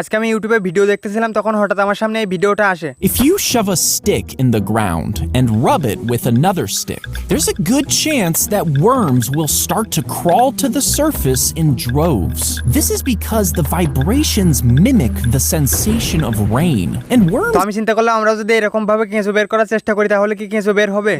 আজকে আমি ইউটিউবে ভিডিও দেখতেছিলাম তখন হঠাৎ আমার সামনে এই ভিডিওটা আসে। If you shove a stick in the ground and rub it with another stick, there's a good chance that worms will start to crawl to the surface in droves. This is because the vibrations mimic the sensation of rain, and worms তো আমি চিন্তা করলাম আমরা যদি এরকম ভাবে কেঁচো বের করার চেষ্টা করি তাহলে কি কেঁচো বের হবে?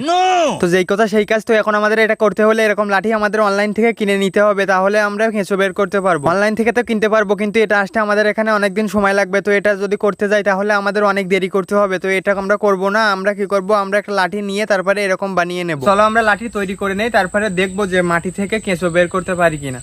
তো যেই কথা সেই কাজ তো এখন আমাদের এটা করতে হলে এরকম লাঠি আমাদের অনলাইন থেকে কিনে নিতে হবে তাহলে আমরা কেঁচো বের করতে পারব। অনলাইন থেকে তো কিনতে পারব কিন্তু এটা আসতে আমাদের এখানে অনেকদিন সময় লাগবে, তো এটা যদি করতে যাই তাহলে আমাদের অনেক দেরি করতে হবে, তো এটা আমরা করব না, আমরা কি করব, আমরা একটা লাঠি নিয়ে তারপরে এরকম বানিয়ে নেব। চলো আমরা লাঠি তৈরি করে নেই, তারপরে দেখব যে মাটি থেকে কেঁচো বের করতে পারি কিনা।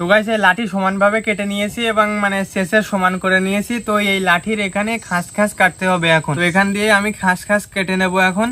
তো গাইস এই লাঠি সমানভাবে কেটে নিয়েছি এবং মানে শেষে সমান করে নিয়েছি। তো এই লাঠির এখানে খাস খাস কাটতে হবে এখন। তো এখান দিয়ে আমি খাস খাস কেটে নেব এখন।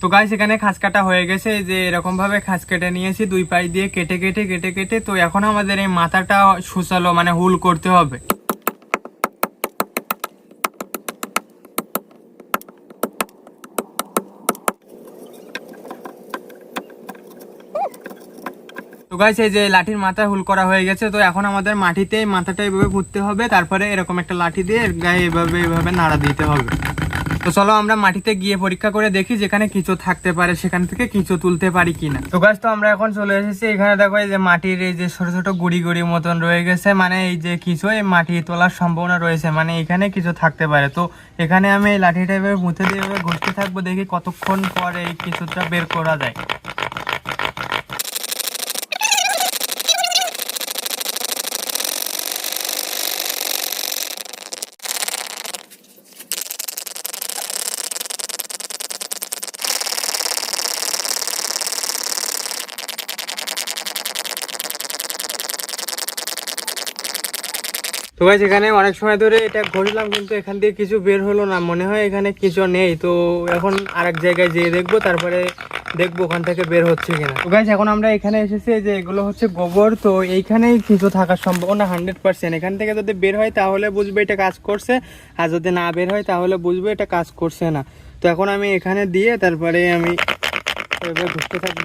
তো গাইস এখানে খাস কাটা হয়ে গেছে। যে এরকম ভাবে খাস কেটে নিয়েছি, দুই পাশ দিয়ে কেটে কেটে কেটে কেটে। তো এখন আমাদের এই মাথাটা সুসালো মানে হুল করতে হবে। তো গাইস এই যে লাঠির মাথা হুল করা হয়ে গেছে। তো এখন আমাদের মাটিতে মাথাটা এইভাবে ঘুরতে হবে। তারপরে এরকম একটা লাঠি দিয়ে গায়ে এভাবে এভাবে নাড়া দিতে হবে। তো চলো আমরা মাটিতে গিয়ে পরীক্ষা করে দেখি যেখানে কিছু থাকতে পারে, সেখান থেকে কিছু তুলতে পারি কিনা। তো গাছ তো আমরা এখন চলে এসেছি। এখানে দেখো এই যে মাটির এই যে ছোট ছোট গুড়ি গুড়ি মতন রয়ে গেছে। মানে এই যে কিছু এই মাটি তোলার সম্ভাবনা রয়েছে। মানে এখানে কিছু থাকতে পারে। তো এখানে আমি লাঠিটা এভাবে মুছে দিয়ে ঘুরতে থাকব, দেখি কতক্ষণ পরে এই কিছুটা বের করা যায়। তো ভাই এখানে অনেক সময় ধরে এটা ঘুরলাম, কিন্তু এখান দিয়ে কিছু বের হলো না। মনে হয় এখানে কিছু নেই। তো এখন আরেক জায়গায় যেয়ে দেখব, তারপরে দেখব ওখান থেকে বের হচ্ছে কিনা। তো গাইজ এখন আমরা এখানে এসেছি, যে এগুলো হচ্ছে গোবর। তো এইখানেই কিছু থাকার সম্ভাবনা হান্ড্রেড পার্সেন্ট এখান থেকে যদি বের হয়, তাহলে বুঝবে এটা কাজ করছে। আর যদি না বের হয়, তাহলে বুঝবে এটা কাজ করছে না। তো এখন আমি এখানে দিয়ে, তারপরে আমি ঘুরতে থাকব।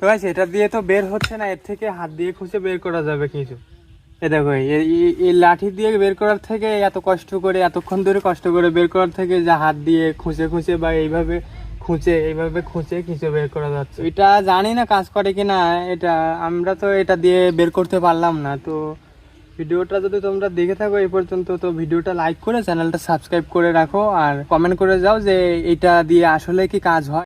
তো গাইস এটা দিয়ে তো বের হচ্ছে না, এর থেকে হাত দিয়ে খুঁজে বের করা যাবে কিছু। এ দেখো, এই- লাঠি দিয়ে বের করার থেকে এত কষ্ট করে, এতক্ষণ ধরে কষ্ট করে বের করার থেকে যে হাত দিয়ে খুঁজে খুঁজে বা এইভাবে খুঁজে এইভাবে খুঁজে কিছু বের করা যাচ্ছে। এটা জানি না কাজ করে কিনা, এটা আমরা তো এটা দিয়ে বের করতে পারলাম না। তো ভিডিওটা যদি তোমরা দেখে থাকো এই পর্যন্ত, তো ভিডিওটা লাইক করে চ্যানেলটা সাবস্ক্রাইব করে রাখো, আর কমেন্ট করে যাও যে এটা দিয়ে আসলে কি কাজ হয়।